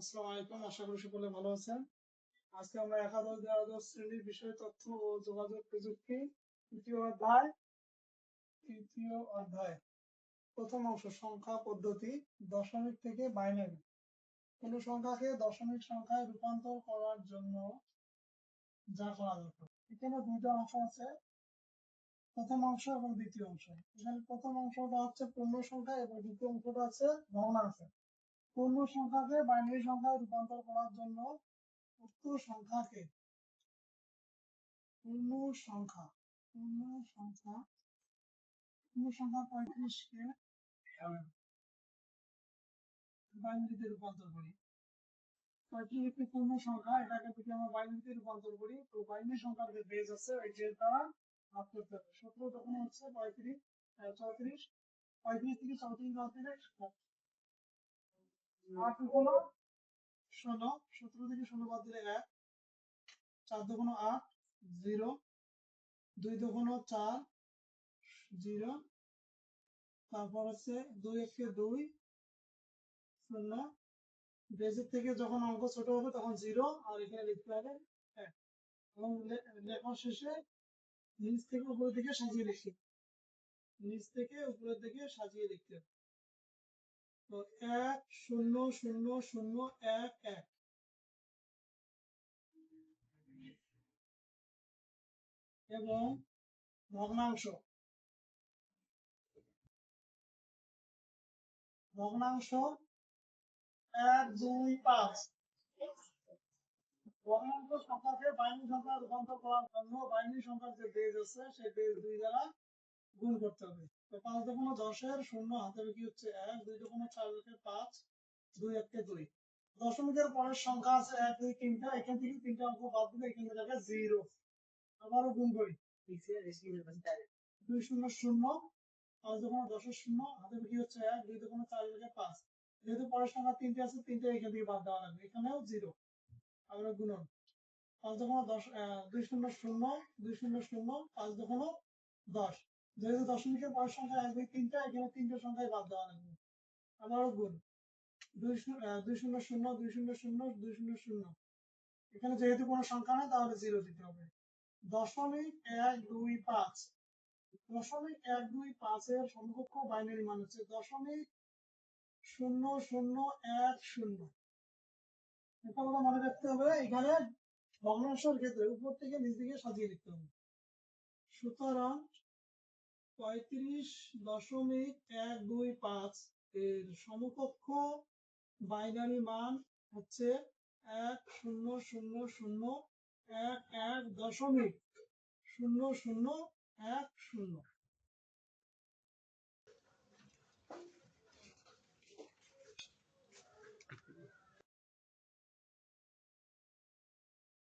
দশমিক সংখ্যাকে দশমিক সংখ্যায় রূপান্তর করার জন্য যা করা দরকার এখানে দুইটা অংশ আছে, প্রথম অংশ এবং দ্বিতীয় অংশ। এখানে প্রথম অংশটা হচ্ছে পূর্ণ সংখ্যা এবং দ্বিতীয় অংশটা আছে ভগ্নাংশ। পূর্ণ সংখ্যাকে বাইনারি সংখ্যায় রূপান্তর করার জন্য উক্ত সংখ্যাকে পূর্ণ সংখ্যা পূর্ণ সংখ্যা পূর্ণ সংখ্যা পঁয়ত্রিশকে বাইনারিতে রূপান্তর করি। পঁয়ত্রিশ একটি পূর্ণ সংখ্যা, এটাকে যদি আমরা বাইনারিতে রূপান্তর করি, তো বাইনারি সংখ্যার যে বেজ আছে ওই বেজ দ্বারা ভাগ করতে হবে। সতেরো তখন হচ্ছে পঁয়ত্রিশ চৌত্রিশ, পঁয়ত্রিশ থেকে চৌত্রিশ বাদ দিলে সতেরো থেকে ষোলো বাদ দিলে এক। চার দুগুণ আট, জিরো। দুই দুগুণ চার, জিরো। তারপর হচ্ছে দুই একে দুই, শূন্য। বেজের থেকে যখন অঙ্ক ছোট হবে তখন জিরো, আর এখানে লিখতে হবে এক। এবং লেখার শেষে নিচ থেকে উপরের দিকে সাজিয়ে লিখি। নিচ থেকে উপরের দিকে সাজিয়ে লিখতে হবে। তো এক শূন্য শূন্য শূন্য এক এক। এবং ভগ্নাংশ। ভগ্নাংশ এক, দুই, পাঁচ। ভগ্নাংশ সংখ্যাকে বাইনারি সংখ্যা রূপান্তর করার জন্য বাইনারি সংখ্যার যে বেজ আছে, সেই বেজ দুই দ্বারা গুণ করতে হবে। তো পাঁচ দুগুণ দশের শূন্য হাতে কি হচ্ছে এক, দুই দুগুণ চার একে পাঁচ, দুই একে দুই। দশমিকের পরের সংখ্যা আছে এক, দুই, তিনটা, এখান থেকে তিনটা অঙ্ক বাদ দিলে এখানে যাবে জিরো। আবারও গুণ করি। দুই শূন্য শূন্য, পাঁচ দুগুণ দশের শূন্য, হাতে কি হচ্ছে এক, দুই দুগুণ চার একে পাঁচ। যেহেতু পরের সংখ্যা তিনটে আছে, তিনটে এখান থেকে বাদ দেওয়া লাগবে। এখানেও জিরো। আবার গুণন পাঁচ দুগুণ দশ দুই শূন্য শূন্য, দুই শূন্য শূন্য, পাঁচ দুগুণ দশ। যেহেতু দশমিকের পরের সংখ্যা এক এখানে সংখ্যায় বাদ দেওয়া লাগবে। আবারও গুণ দুই শূন্য শূন্য দুই শূন্য শূন্য, দুই শূন্য শূন্য। এখানে যেহেতু কোনো সংখ্যা নেই, তাহলে জিরো দিতে হবে। দশমিক এক দুই পাঁচ। দশমিক এক দুই পাঁচের সমকক্ষ বাইনারি মান হচ্ছে দশমিক শূন্য শূন্য এক শূন্য। এটা আমরা মনে রাখতে হবে, এখানে ভগ্নাংশের ক্ষেত্রে উপর থেকে নিচ দিকে সাজিয়ে লিখতে হবে। সুতরাং পঁয়ত্রিশ দশমিক এক দুই পাঁচ এর সমকক্ষ বাইনারি মান হচ্ছে এক শূন্য শূন্য শূন্য এক এক দশমিক শূন্য শূন্য এক শূন্য।